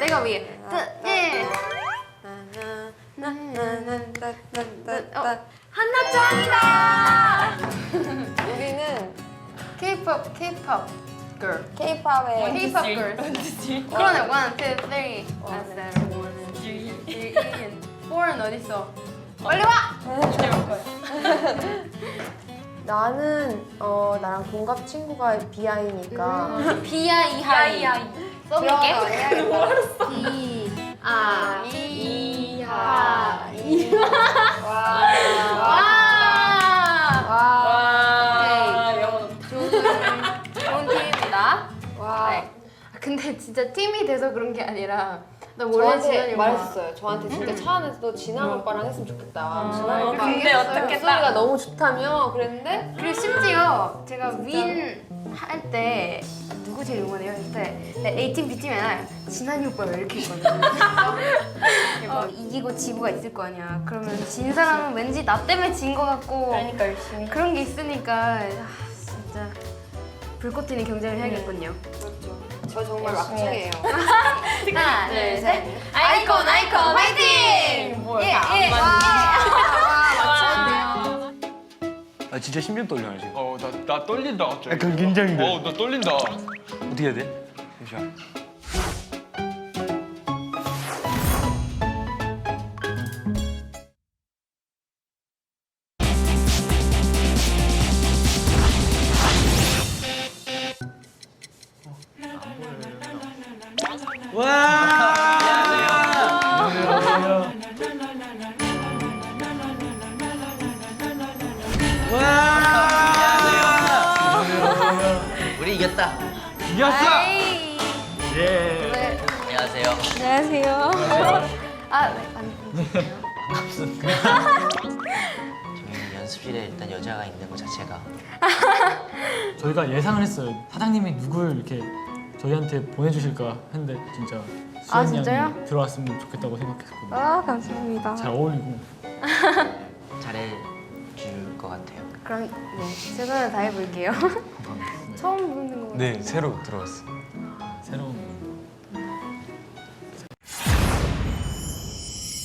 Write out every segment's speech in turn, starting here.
내가 위에. 예. 어, 한나짱이다. 우리는 K-pop, K-pop girl. K-팝의 K-pop girls. 그러네. One, two, three. One, one, three, three. Four은 어디 있어? 빨리 와. 나는 어 나랑 동갑 친구가 비아이니까 비야 이하이. 써볼게. 비아가 비. 아. 이 하 이. 와. 와. 와. 네. 근데 진짜 팀이 돼서 그런 게 아니라 나 원래 저한테 지난이 오빠 말했어요. 저한테 진짜 차 안에서도 진한 오빠랑 했으면 좋겠다. 진한 어, 오빠 근데 어떻게 목소리가 너무 좋다며 그랬는데 그리고 심지어 제가 윈 할 때 누구 제일 응원해요? 했을 때 A팀, B팀이 아니라 진한이 오빠가 이렇게 있거든요. 어, 이기고 지고가 있을 거 아니야. 그러면 진 사람은 왠지 나 때문에 진 거 같고 그러니까 열심히. 그런 게 있으니까 아, 진짜 불꽃 튀는 경쟁을 해야겠군요. 그렇죠. 저 정말 막중해요. 하나, 둘, 셋. 아이콘, 아이콘, 화이팅! 뭐야, 예, 예. 아 진짜 심장 떨려요 지금. 어, 나, 나 떨린다 갑자기. 약간 긴장돼. 어, 나 떨린다. 어떻게 해야 돼? 잠시만. 우리 이겼다. 아이. 예. 네. 안녕하세요. 안녕하세요. 아, 네. 안, 저희 연습실에 일단 여자가 있는 것 자체가 저희가 예상을 했어요. 사장님이 누굴 이렇게 저희한테 보내주실까 했는데 진짜 아, 수현 진짜요? 양이 들어왔으면 좋겠다고 생각했거든요. 아, 감사합니다. 잘 어울리고 잘해줄 것 같아요. 그럼 네, 최선을 다해볼게요. 감사합니다. 처음 보는 거. 네 새로 들어왔어. 새로운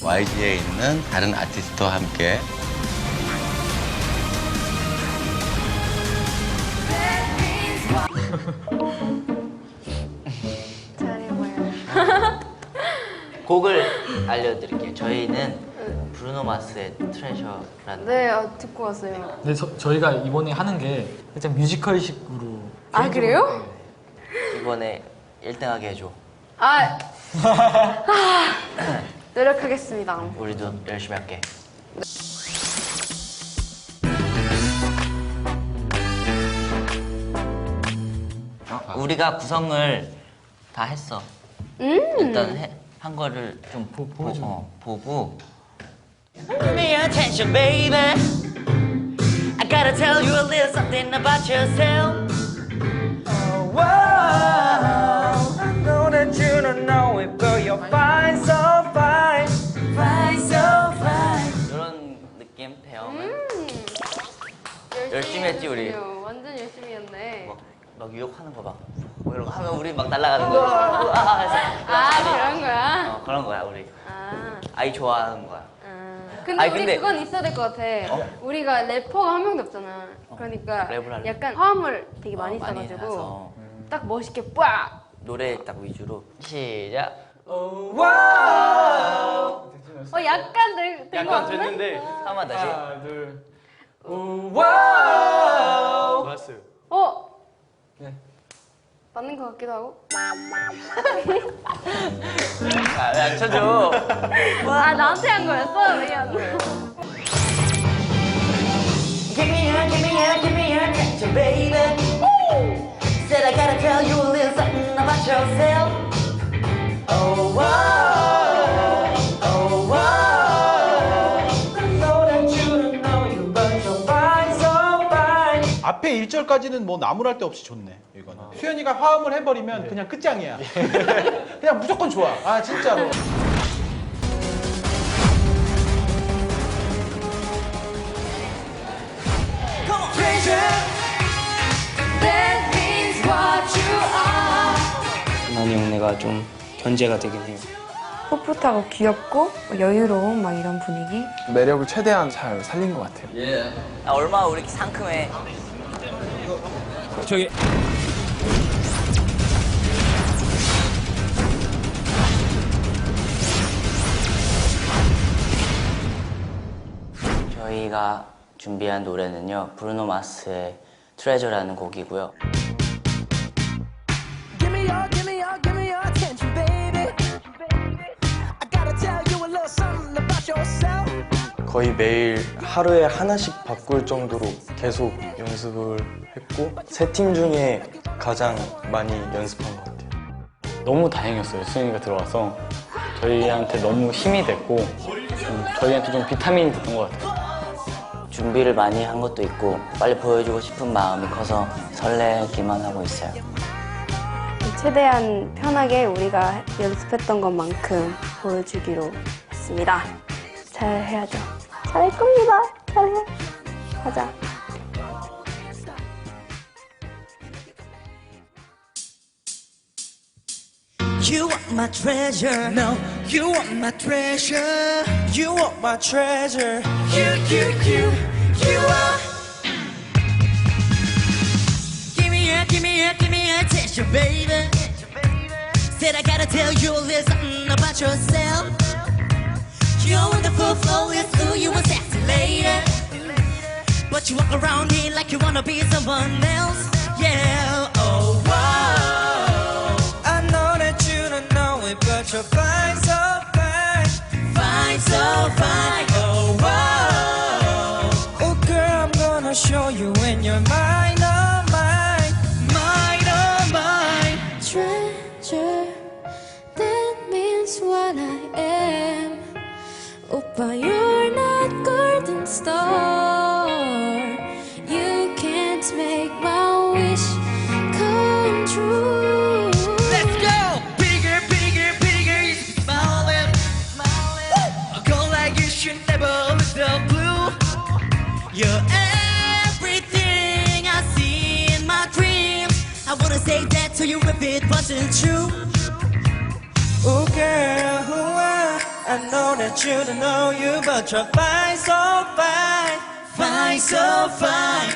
YG에 있는 다른 아티스트와 함께 곡을 알려드릴게요. 저희는 브루노 마스의 트레셔라는 네, 아, 듣고 왔어요. 근데 저, 저희가 이번에 하는 게 살짝 뮤지컬식으로 아, 그래요? 이번에 1등하게 해줘. 아, 아, 노력하겠습니다. 우리도 열심히 할게. 어, 우리가 구성을 다 했어. 일단 해, 한 거를 좀 보, 보, 어, 보고. Give me your attention, baby. I gotta tell you a little something about yourself. Oh, whoa. I know that you don't know it, but you're fine, so fine. Fine, so fine. 이런 느낌 배영은 열심히 했지, 우리. 했군요. 완전 열심히 했네. 막, 막 유혹하는 거 봐. 뭐 이런 거 하면 우리 막 날아가는 거. 우와, 해서 아, 그런 거야? 어, 그런 거야 우리. 아. 아이 좋아하는 거야. 아. 근데 아니, 우리 근데- 그건 있어야 될 것 같아. 우리가 래퍼가 한 명도 없잖아. 그러니까 랩을 할래. 약간 화음을 되게 많이 어, 써가지고 해서 딱 멋있게 빡! 노래 딱 위주로 시작. 어 약간 될, 된것 약간 같은데? 됐는데. 한번 다시. 하나, 둘. 좋았어요. 어? 네. 맞는 것 같기도 하고. 아, 왜안 쳐줘? 아 나한테 한 거였어? 미안. Give me your, give me your, give me your attention, baby. Said I gotta tell you a little something about yourself. Oh, whoa, 앞에 1절까지는 뭐 나무랄 데 없이 좋네 이거는 수현이가 화음을 해버리면 그냥 끝장이야. 그냥 무조건 좋아. 아 진짜로. 준환이 형네가 좀 견제가 되긴 해요. 풋풋하고 귀엽고 여유로운 막 이런 분위기. 매력을 최대한 잘 살린 것 같아요. 아, 얼마나 우리 상큼해. 저기 저희가 준비한 노래는요. 브루노 마스의 트레저라는 곡이고요. 거의 매일 하루에 하나씩 바꿀 정도로 계속 연습을 했고 세 팀 중에 가장 많이 연습한 것 같아요. 너무 다행이었어요. 수현이가 들어와서 저희한테 너무 힘이 됐고 좀 저희한테 좀 비타민이 됐던 것 같아요. 준비를 많이 한 것도 있고 빨리 보여주고 싶은 마음이 커서 설레기만 하고 있어요. 최대한 편하게 우리가 연습했던 것만큼 보여주기로 했습니다. 잘 해야죠. 잘할 겁니다. 잘해. 가자. You are my treasure. No, you are my treasure. You are my treasure. You, you, you, you are. Give me a, give me a, give me attention, baby. Said I gotta tell you a little something about yourself. But you walk around here like you wanna be someone else. Yeah, oh, whoa. I know that you don't know it, but you're fine, so fine. Fine, so fine. Oh, whoa. Oh, girl, I'm gonna show you when you're mine, it wasn't true. Oh girl, who I, I know that you don't know you, but you're fine, so fine, fine, so fine.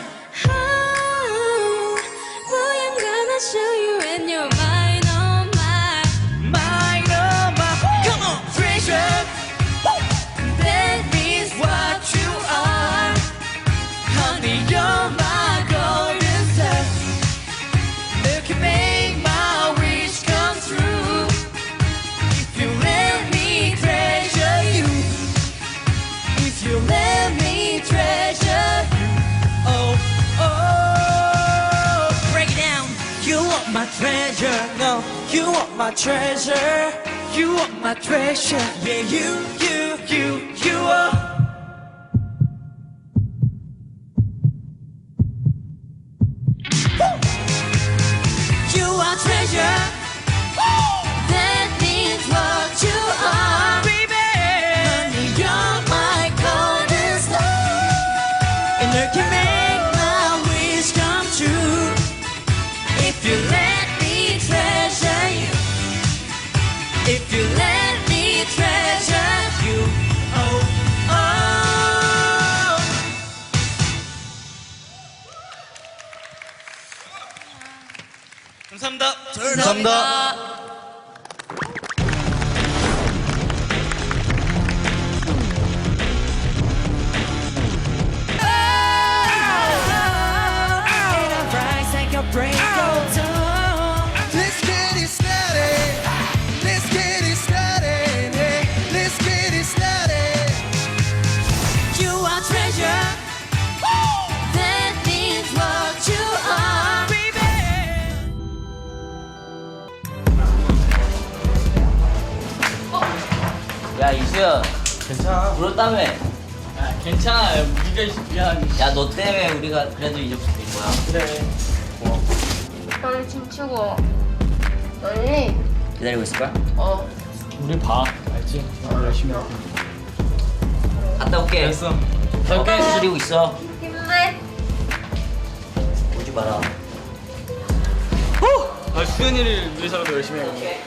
My treasure. No, you are my treasure. You are my treasure. Yeah, you, you, you, you are. 감사 야 이수연 괜찮아. 울었다며 야, 괜찮아. 우리가 미안. 야 너 때문에 우리가 그래도 이제 된 거야 그래. 너네 춤추고 너네 기다리고 있을 거야? 어 우리 봐. 알지? 오늘 열심히 할게. 갔다 올게. 됐어. 설게 수리고 있어. 힘내 오지 마라. 아, 수현이를 위해서라도 열심히 해.